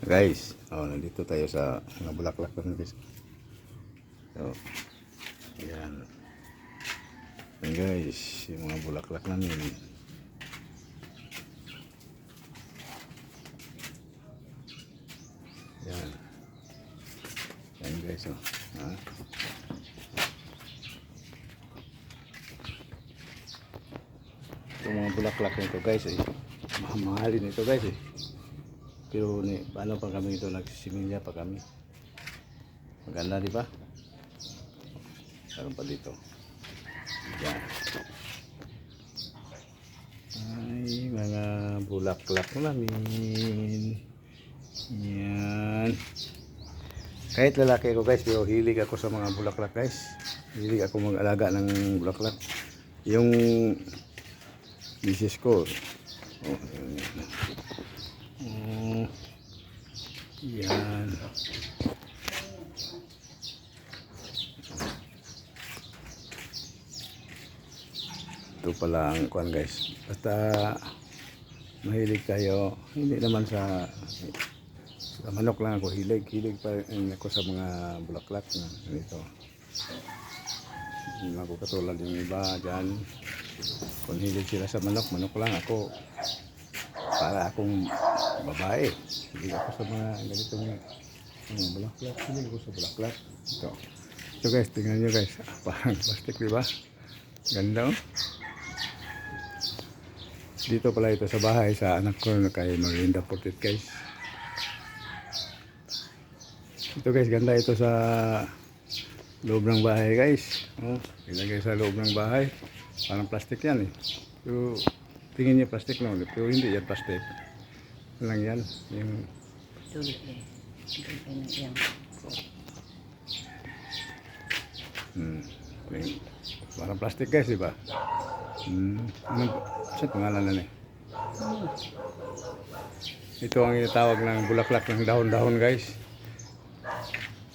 Guys, oh, nandito tayo sa mga bulaklak namin guys. So, ayan. Ayan guys, yung mga bulaklak namin. Ayan. Ayan guys, oh. Ha? Itong mga bulaklak nito guys, eh. Mamahalin ito guys, eh. Pero ni paano pa kami ito nagsisimilya pa kami. Maganda di ba? Meron pa dito. Yan. Ay, mga bulaklak namin. Yan. Kahit lalaki ako guys, pero hilig ako sa mga bulaklak guys. Hilig ako mag-alaga ng bulaklak. Yung misis ko, oh. Oh, yan. Ito pala ang kuan guys. Basta mahilig kayo. Hindi naman sa sa manok lang ako hilig. Hilig pa rin ako sa mga bulaklak na ganito. Hindi ako katulad yung iba dyan. Kung hilig sila sa manok, manok lang ako para akong babae. Hindi ako sa mga ganitong mga bulaklak. Hindi ako sa bulaklak. Ito. Ito guys, tingnan nyo guys. Parang plastic, di ba? Ganda oh. Dito pala ito sa bahay sa anak ko kay Marinda Portit guys. Ito guys, ganda ito sa loob ng bahay guys. Oh, ilagay sa loob ng bahay. Parang plastic yan eh. Pero tingin niya plastic lang ulit. Pero hindi yan plastic. Lang yan. Yung Tuloy eh. Kayo na iyang. Hmm. Parang plastic guys, di ba? Hmm. Ano, saan pangalan na ni? Ito ang itawag ng bulaklak ng dahon-dahon guys.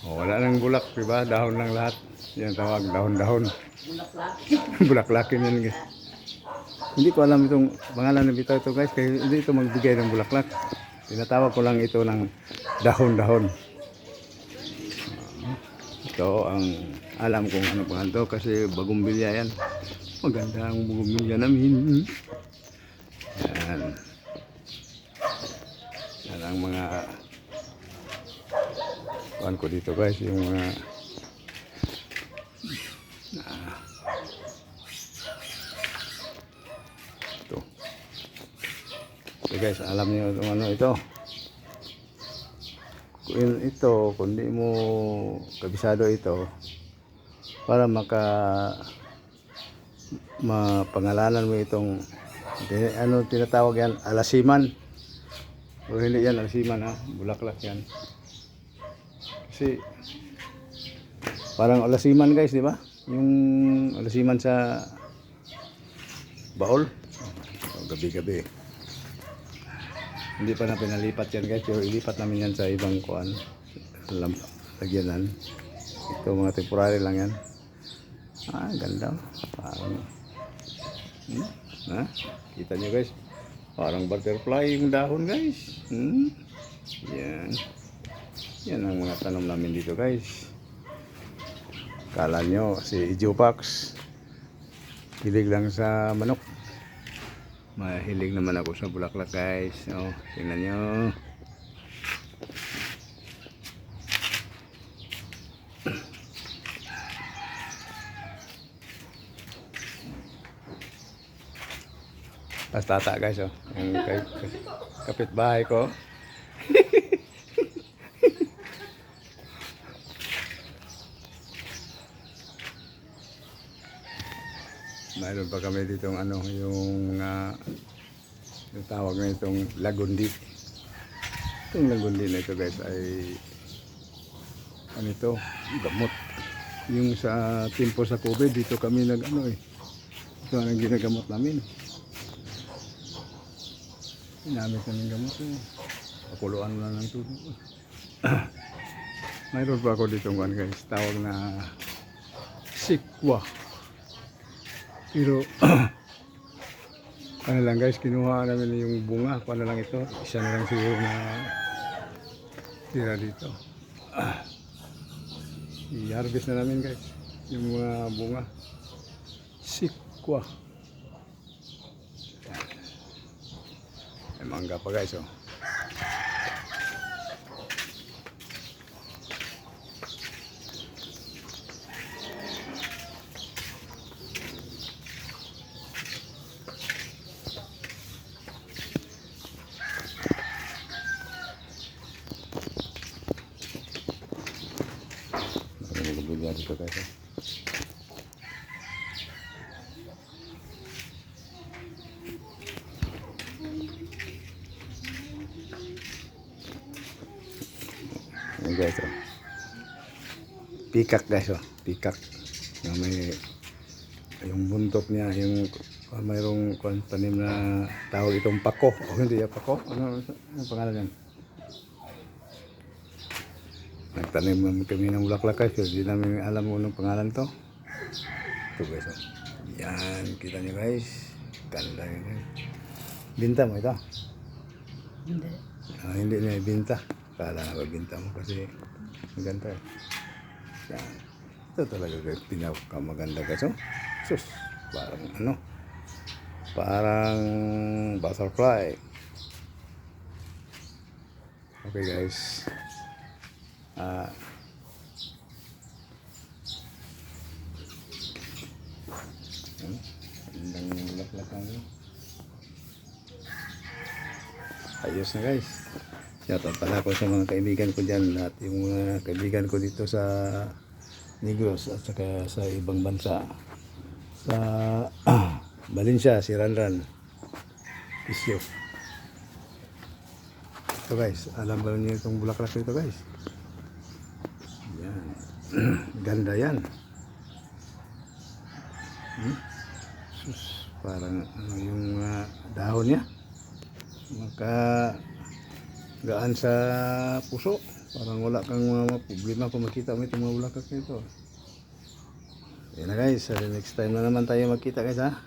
O, wala nang bulak, di ba? Dahon lang lahat. Yan tawag, dahon-dahon. Bulaklak. Bulaklakin yan guys. Hindi ko alam itong pangalan ng bitaw ito guys, kaya hindi ito magbigay ng bulaklak. Tinatawag ko lang ito ng dahon-dahon. Ito ang alam kung ano pangalan to kasi bagong bilya yan. Maganda ang bagong bilya namin. Yan. Yan ang mga kuhan ko dito guys, yung mga guys, alam niyo itong ano ito. Kung ito, kung di mo kabisado ito, para maka mapangalanan mo itong ano tinatawag yan, alasiman. O hindi yan alasiman ha, bulaklak yan. Kasi parang alasiman guys, di ba? Yung alasiman sa baol. So, gabi-gabi. Hindi pa na pinalipat yan guys. Pero ilipat namin yan sa ibang kuan. Lam lagyanan. Ito mga temporary lang yan. Ah, ganda. Parang hmm? Ha? Kita nyo guys. Parang butterfly yung dahon guys. Hmm? Yan. Yan ang mga tanom namin dito guys. Kala nyo si Ijopax hilig lang sa manok. Mahilig naman ako sa bulaklak guys. Oh, tingnan nyo. Tas tata guys oh. Yung kapitbahay ko. Mayroon pa kami dito ano yung mga yung tawag na itong lagundi. Itong lagundi na ito guys ay ano ito, gamot. Yung sa timpo sa COVID dito kami nag ano eh. Ito ang ginagamot namin. Ginamit namin gamot eh. Pakuluan na ng tubig. Mayroon pa ako dito guys, tawag na sikwa. Pero ano lang guys, kinuha namin yung bunga. Paano lang ito? Isa na lang siguro na tira dito. I-harvest na namin guys. Yung mga bunga. Sikwa. May mangga pa guys oh. Dito guys oh. Ayan guys oh. Pikak guys oh. Pikak. Na may yung buntot niya, yung uh, mayroong tanim na tawag itong pako. O hindi yung pako. Ano, ano pangalan yan? Nagtanim naman kami ng bulaklak guys. Hindi namin alam kung anong pangalan to. Ito guys oh. Yan, kita niyo guys. Ganda yun guys. Binta mo ito? Hindi. Ah, hindi na ibinta. Kala na magbinta mo kasi maganda eh. Yan. Ito talaga guys, pinakamaganda guys. Oh. Sus, parang ano, parang butterfly. Okay guys. Ah, ano? Gandang bulaklak ano? Ayos na guys. Shoutout pala ko sa mga kaibigan ko dyan. Lahat yung mga kaibigan ko dito sa Negros at saka sa ibang bansa. Sa Valencia, si Ranran. Isyo. Ito guys, alam ba niyo itong bulaklak nito guys? Ganda yan. Hmm? Sus, parang ano yung ah, dahon niya maka gaan sa puso parang wala kang mga problema kung makita mo itong mga bulaklak nito yan na guys next time na naman tayo magkita guys ha